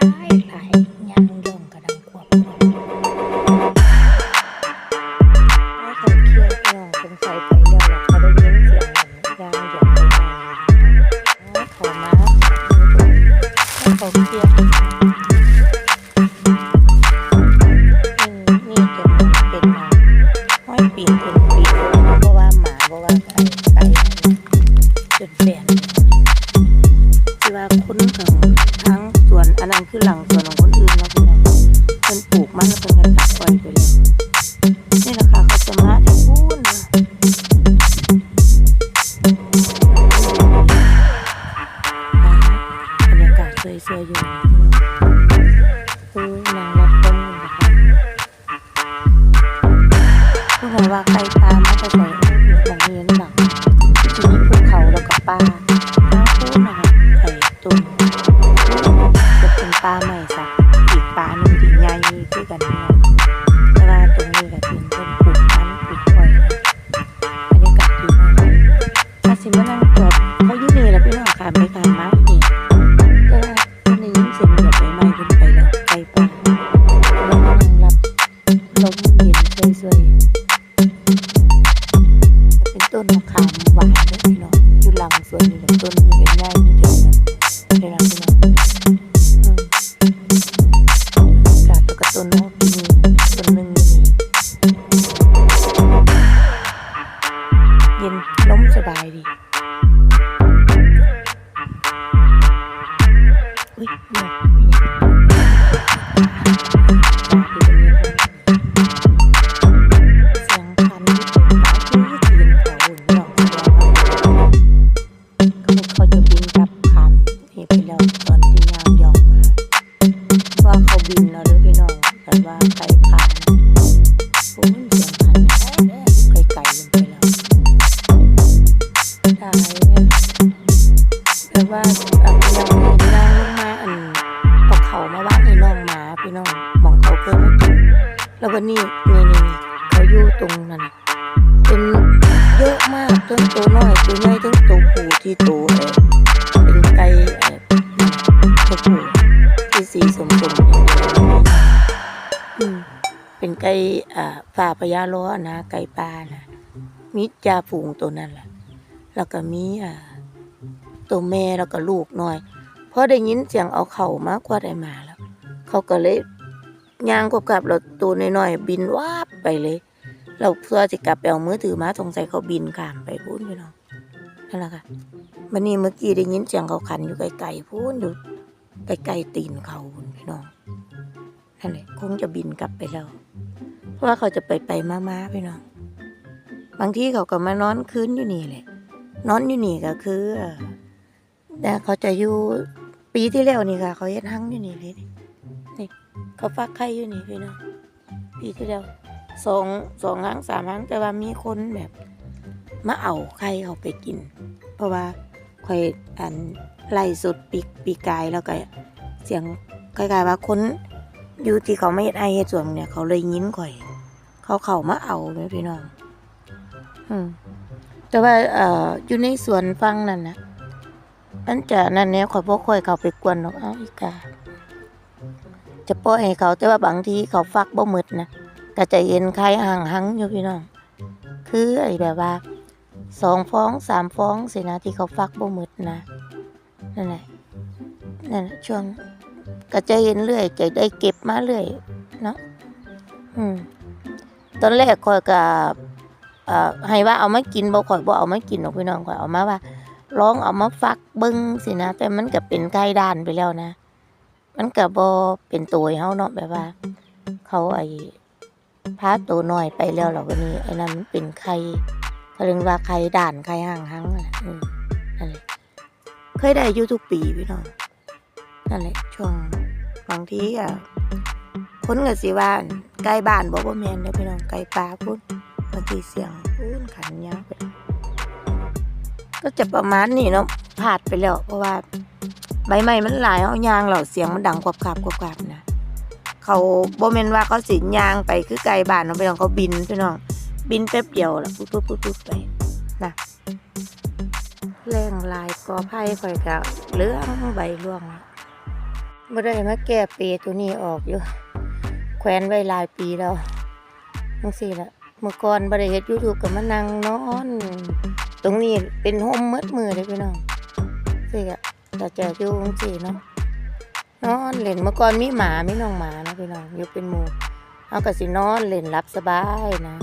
า ผู้ใดว่าไก่ปลามาจะใส่อยู่ตรงนี้นั่นหลังที่มีภูเขาแล้วก็ป่าน้าพูดนะคะไข่ตุ่มจะเป็นปลาใหม่สักอีกปลาหนึ่งที่ใหญ่คือกันเนาะแต่ว่าตรงนี้ก็เป็นต้นปลูกมันปลูกอ้นะบรรยากาศดีมากถ้าสิมานั่งจอดเขายู่นี่แล้วพี่น้องขามไปขารมาอีกแต่ว่าคนได้ยินเสียงแบบใบไม้ขึ้นไปแล้วไกลป่าแล้วมานั่งรับลมเย็นสวยๆ แต่ว่าอะยังเห็นนางลงมาอันเอาเขามาว่าให้น้องหมาพี่น้องมองเขาเคยมากินแล้ววันนี้นี่นี่เขาอยู่ตรงนั้นเป็นเยอะมากทั้งตัวน้อยตัวใหญ่ทั้งตัวผู้ที่โตเออเป็นไก่ตัวผู้ที่สีสมสมอืมเป็นไก่อ่าฝ่าพญาล้อนะไก่ป่านะมีจ่าฝูงตัวนั้นแหละแล้วก็มีอ่า ตัวแม่แล้วก็ลูกน้อยพอได้ยินเสียงเอาเข่ามากกว่าได้มาแล้ว เขาก็เลยย่างกบกับเราตัวน้อยๆบินวาบไปเลยเราเพื่อจะกลับไปเอามือถือมาสงสัยเขาบินข้ามไปพูนพี่น้องนั่นแหละค่ะวันนี้เมื่อกี้ได้ยินเสียงเขาขันอยู่ไกลๆพูนอยู่ใกลๆตีนเขาพี่น้องนั่นแหละคงจะบินกลับไปแล้วเพราะว่าเขาจะไปไปมาๆพี่น้องบางทีเขาก็มานอนคืนอยู่นี่แหละนอนอยู่นี่ก็คือ แต่เขาจะอยู่ปีที่แล้วนี่ค่ะ เขาเฮ็ดหังอยู่นี่เลยนี่เขาฟักไข่อยู่นี่พี่น้องปีที่แล้วสองสองหังสามหังแต่ว่ามีคนแบบมาเอาไข่เขาไปกิน เพราะว่าข่อยอันไล่สุดปีปีกายแล้วก็เสียงคล้ายๆว่าคนอยู่ที่เขาไม่เฮ็ดไอเฮ็ดสวงเนี่ย เขาเลยยิ้นข่อย เขาเข้ามาเอาแม่พี่น้อง อืมแต่ว่าเอ่ออยู่ในสวนฟังนั่นนะ มันจะนั่นเนี่ยข่อยบ่ค่อยเขาไปกวนหรอกเอ้าอีกาจะปล่อยให้เขาแต่ว่าบางทีเขาฟักบ่หมดนะก็จะเห็นใครห่างหังอยู่พี่น้อง คือไอ้แบบว่าสองฟองสามฟองสินะที่เขาฟักบ่หมดนะนั่นแหละนั่นแหละช่วงก็จะเห็นเรื่อยจะได้เก็บมาเรื่อยเนาะอืมตอนแรกคอยกับให้ว่าเอามากินบ่ข่อยบ่เอามากินหรอกพี่น้องข่อยเอามาว่า ลองเอามาฟักเบิ่งสินะ แต่มันก็เป็นไก่ด้านไปแล้วนะ มันก็บ่เป็นตัวเฮาเนาะแบบว่า เขาไอ้พาตัวน้อยไปแล้วแล้ววันนี้ไอ้นั้นมันเป็นไข่เขาเรียกว่าไข่ด่านไข่ห่างหังนั่นแหละอืมนั่นแหละเคยได้อยู่ทุกปีพี่น้องนั่นแหละช่วงบางทีอะคนก็สิว่าใกล้บ้านบ่บ่แมนเด้อพี่น้องไกลป่าพุ่นบางทีเสียงพุ่นขันยาวไป ก็จะประมาณนี้เนาะพลาดไปแล้ว เพราะว่าใบไม้มันหลายเอายางเหล่าเสียงมันดังกวบกราบกวบกราบนะเขาโบ่แม่นว่าเขาสิยางไปคือไกลบ้านเนาะพี่น้องเขาบินพี่น้องบินแป๊บเดียวแล้วปุ๊บปุ๊บปุ๊บปุ๊บไปนะแรงลายกอไผ่ข่อยกะเรื่องใบร่วงแล้วบ่ได้มาแก้เปรตัวนี้ออกอยู่แขวนไว้หลายปีแล้วจังซี่ละเมื่อก่อนบ่ได้เฮ็ด YouTube ก็มานั่งนอน ตรงนี้เป็นโฮมมืดมือเลยพี่น้องสิก็จะจะอยู่จังสี่เนาะนอนเล่นเมื่อก่อนมีหมามีน้องหมานะพี่น้องอยู่เป็นหมู่เอากระสินอนเล่นหลับสบายนะ